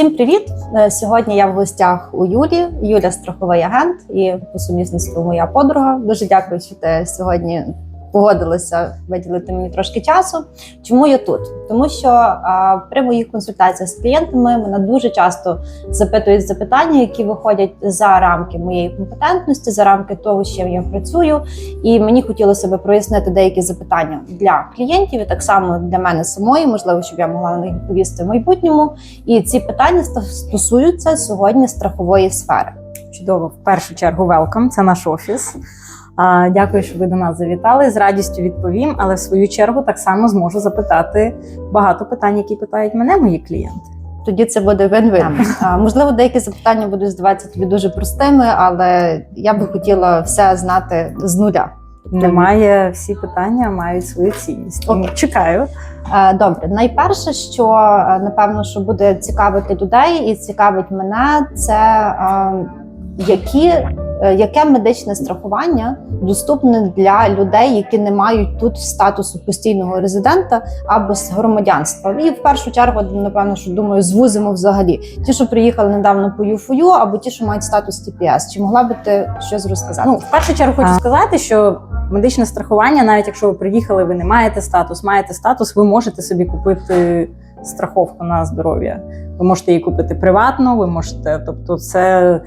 Всім привіт! Е, Сьогодні я в гостях у Юлі. Юля страховий агент і по сумісництву моя подруга. Дуже дякую, що ти сьогодні погодилася виділити мені трошки часу. Чому я тут? Тому що а, при моїх консультаціях з клієнтами мене дуже часто запитують запитання, які виходять за рамки моєї компетентності, за рамки того, з чим я працюю. І мені хотілося би прояснити деякі запитання для клієнтів і так само для мене самої, можливо, щоб я могла на них відповісти в майбутньому. І ці питання стосуються сьогодні страхової сфери. Чудово, в першу чергу, welcome, це наш офіс. Дякую, що ви до нас завітали. З радістю відповім, але в свою чергу так само зможу запитати багато питань, які питають мене мої клієнти. Тоді це буде вин-вин. Можливо, деякі запитання будуть здаватися тобі дуже простими, але я би хотіла все знати з нуля. Немає всі питання мають свою цінність. Окей. чекаю. Добре, найперше, що напевно, що буде цікавити людей і цікавить мене, це які, яке медичне страхування доступне для людей, які не мають тут статусу постійного резидента або з громадянства. І в першу чергу, напевно, що думаю, звузимо взагалі ті, що приїхали недавно по ЮФОЮ, або ті, що мають статус ТПС. Чи могла би ти щось розказати? Ну, в першу чергу хочу сказати, що медичне страхування, навіть якщо ви приїхали, ви не маєте статус, маєте статус, ви можете собі купити страховку на здоров'я. Ви можете її купити приватно, ви можете, тобто, це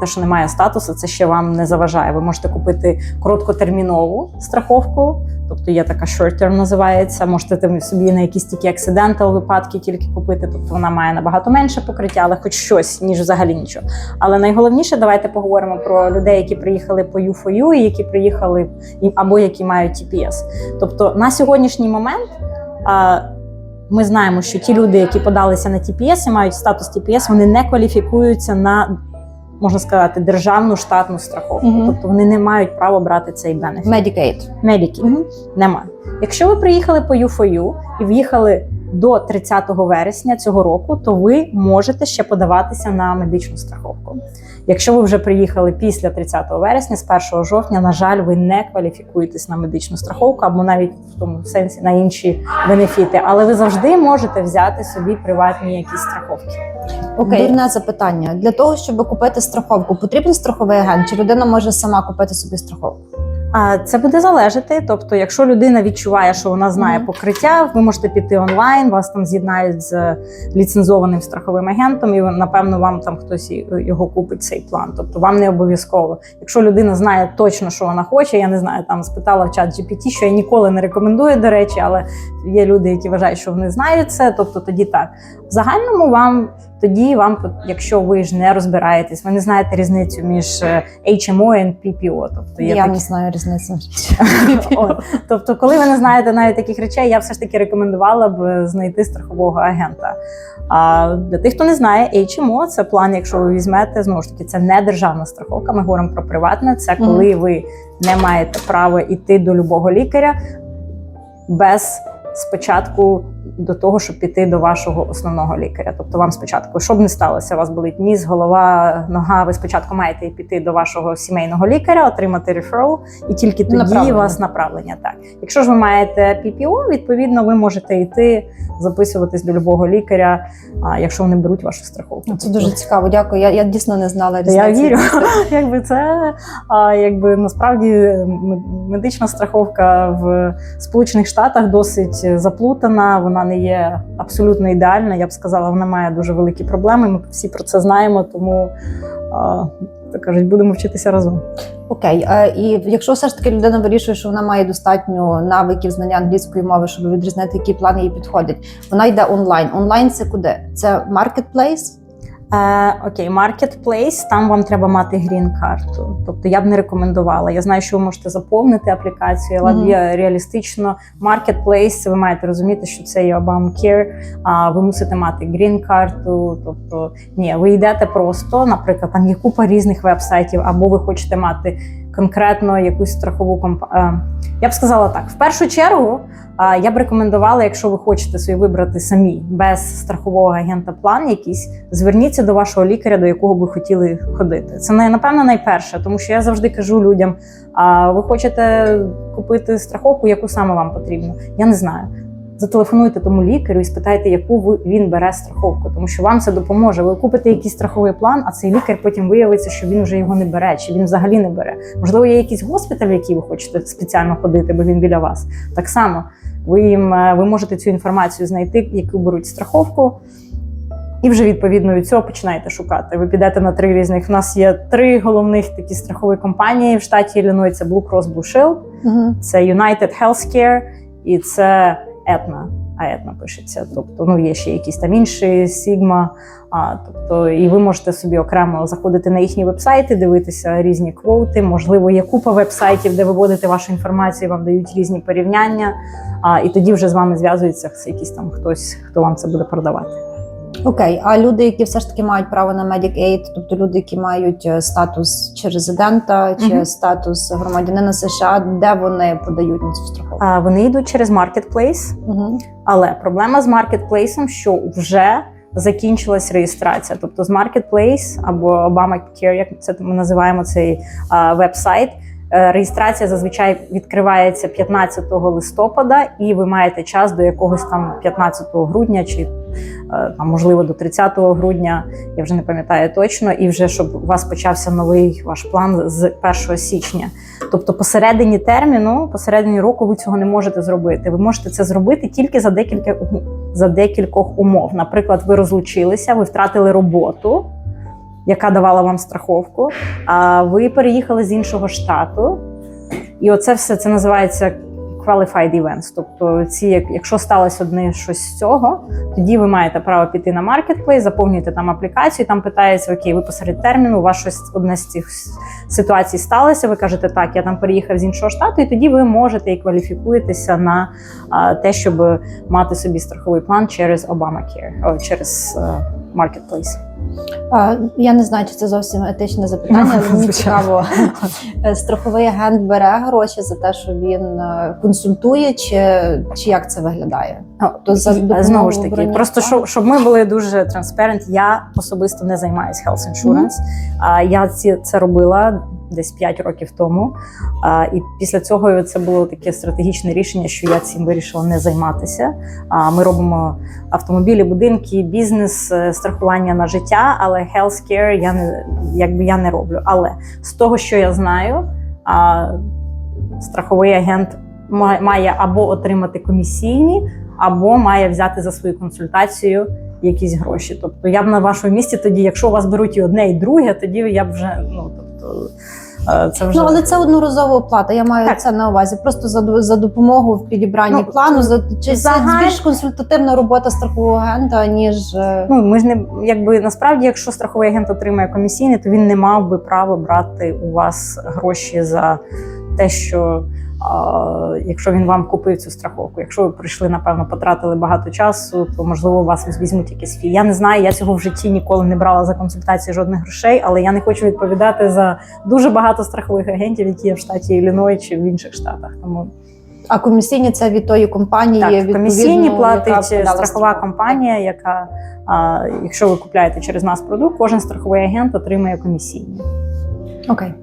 те, що немає статусу, це ще вам не заважає. Ви можете купити короткотермінову страховку, тобто є така short term називається. Можете там собі на якісь тільки accidental випадки тільки купити, тобто вона має набагато менше покриття, але хоч щось, ніж взагалі нічого. Але найголовніше, давайте поговоримо про людей, які приїхали по U4U і які приїхали або які мають TPS. Тобто на сьогоднішній момент. Ми знаємо, що ті люди, які подалися на TPS і мають статус TPS, вони не кваліфікуються на можна сказати державну штатну страховку. Мгм. Тобто вони не мають права брати цей бенефіт. Medicaid. Медиків немає. Якщо ви приїхали по U4U і в'їхали до 30 вересня цього року, то ви можете ще подаватися на медичну страховку. Якщо ви вже приїхали після 30 вересня, з 1 жовтня, на жаль, ви не кваліфікуєтесь на медичну страховку або навіть в тому сенсі на інші бенефіти, але ви завжди можете взяти собі приватні якісь страховки. Окей, дурне запитання. Для того, щоб купити страховку, потрібен страховий агент, чи людина може сама купити собі страховку? А це буде залежати. Тобто, якщо людина відчуває, що вона знає Мгм. покриття, ви можете піти онлайн, вас там з'єднають з ліцензованим страховим агентом, і напевно вам там хтось його купить цей план. Тобто вам не обов'язково. Якщо людина знає точно, що вона хоче, я не знаю, там спитала в чат GPT, що я ніколи не рекомендую, до речі, але є люди, які вважають, що вони знають це. Тобто тоді так. В загальному вам. Тоді вам, якщо ви ж не розбираєтесь, ви не знаєте різницю між е, HMO і PPO. Тобто я такі не знаю різниці. От. Тобто, коли ви не знаєте навіть таких речей, я все ж таки рекомендувала б знайти страхового агента. А для тих, хто не знає, HMO – це план, якщо ви візьмете, знову ж таки, це не державна страховка. Ми говоримо про приватне. Це коли ви не маєте права йти до любого лікаря без спочатку до того, щоб піти до вашого основного лікаря. Тобто, вам спочатку, щоб не сталося, у вас болить ніс, голова, нога. Ви спочатку маєте піти до вашого сімейного лікаря, отримати реферал, і тільки тоді Направлення. вас направлення. Так, якщо ж ви маєте PPO, відповідно, ви можете йти записуватись до любого лікаря, а, якщо вони беруть вашу страховку. Це дуже цікаво. Дякую. Я, я дійсно не знала я вірю, якби це а, якби насправді медична страховка в Сполучених Штатах досить заплутана. Вона не є абсолютно ідеальна. Я б сказала, вона має дуже великі проблеми. Ми всі про це знаємо, тому так кажуть, будемо вчитися разом. Окей, і якщо все ж таки людина вирішує, що вона має достатньо навиків знання англійської мови, щоб відрізнити, які плани їй підходять. вона йде онлайн. Онлайн це куди? Це маркетплейс? Е, окей, Marketplace, там вам треба мати грін-карту. Тобто я б не рекомендувала. Я знаю, що ви можете заповнити аплікацію, але mm -hmm. реалістично Marketplace, ви маєте розуміти, що це є Obamacare, а ви мусите мати грін-карту. Тобто, ні, ви йдете просто, наприклад, там є купа різних веб-сайтів, або ви хочете мати конкретно якусь страхову компанію. Я б сказала так: в першу чергу. Я б рекомендувала, якщо ви хочете собі вибрати самі без страхового агента план якийсь, зверніться до вашого лікаря, до якого ви хотіли ходити. Це напевно найперше, тому що я завжди кажу людям: а ви хочете купити страховку, яку саме вам потрібно? Я не знаю. Зателефонуйте тому лікарю і спитайте, яку він бере страховку, тому що вам це допоможе. Ви купите якийсь страховий план, а цей лікар потім виявиться, що він вже його не бере, чи він взагалі не бере. Можливо, є якийсь госпіталь, в який ви хочете спеціально ходити, бо він біля вас. Так само ви їм е, ви можете цю інформацію знайти, яку беруть страховку. І вже відповідно від цього починаєте шукати. Ви підете на три різних. У нас є три головних такі страхові компанії в штаті Ілліной. Це Blue Cross Blue Shield, Угу. це United Healthcare і це Aetna. А етна пишеться. Тобто, ну є ще якісь там інші Сігма. А, тобто, і ви можете собі окремо заходити на їхні вебсайти, дивитися різні квоти. Можливо, є купа вебсайтів, де ви вводите вашу інформацію, вам дають різні порівняння. А, і тоді вже з вами зв'язується якийсь там хтось, хто вам це буде продавати. Окей, а люди, які все ж таки мають право на Medic Aid, тобто люди, які мають е, статус чи резидента, чи Мгм. статус громадянина США, де вони подають на цю страховку? А, вони йдуть через Marketplace, Угу. Але проблема з маркетплейсом, що вже закінчилась реєстрація. Тобто з Marketplace або Obamacare, як це ми називаємо цей а, веб-сайт. е, Реєстрація зазвичай відкривається 15 листопада, і ви маєте час до якогось там 15 грудня, чи там можливо до 30 грудня. Я вже не пам'ятаю точно, і вже щоб у вас почався новий ваш план з 1 січня. Тобто, посередині терміну, посередині року, ви цього не можете зробити. Ви можете це зробити тільки за декілька за декількох умов. Наприклад, ви розлучилися, ви втратили роботу, яка давала вам страховку. А ви переїхали з іншого штату, і оце все це називається qualified events. Тобто, ці, як- якщо сталося одне щось з цього, тоді ви маєте право піти на маркетплейс, заповнюєте там аплікацію, там питається, окей, ви посеред терміну, у вас щось одне з цих ситуацій сталося. Ви кажете, так, я там переїхав з іншого штату, і тоді ви можете і кваліфікуєтеся на те, щоб мати собі страховий план через Obamacare, через е, Marketplace. А, я не знаю, чи це зовсім етичне запитання, але мені цікаво. Е, Страховий агент бере гроші за те, що він е, консультує, чи, чи як це виглядає? То за знову ж таки, просто щоб, щоб ми були дуже transparent, я особисто не займаюся health insurance. А я ці це робила десь 5 років тому. А, і після цього це було таке стратегічне рішення, що я цим вирішила не займатися. А, ми робимо автомобілі, будинки, бізнес, е, страхування на життя, але healthcare я не якби я не роблю. Але з того, що я знаю, а, страховий агент має або отримати комісійні, або має взяти за свою консультацію якісь гроші. Тобто я б на вашому місці тоді, якщо у вас беруть і одне, і друге, тоді я б вже ну тобто це вже Ну, але це одноразова оплата. Я маю Так. це на увазі. Просто за, за допомогу в підібранні Ну, плану. За чи це загаль- більш консультативна робота страхового агента, ніж е, Ну ми ж не якби насправді, якщо страховий агент отримає комісійний, то він не мав би права брати у вас гроші за те, що а, якщо він вам купив цю страховку. Якщо ви прийшли, напевно, потратили багато часу, то можливо у вас візьмуть якісь фі. Я не знаю, я цього в житті ніколи не брала за консультації жодних грошей, але я не хочу відповідати за дуже багато страхових агентів, які є в штаті Ілліной чи в інших штатах. Тому а комісійні це від тої компанії. Так, комісійні платить страхова компанія, яка, а, якщо ви купляєте через нас продукт, кожен страховий агент отримує комісійні. Окей.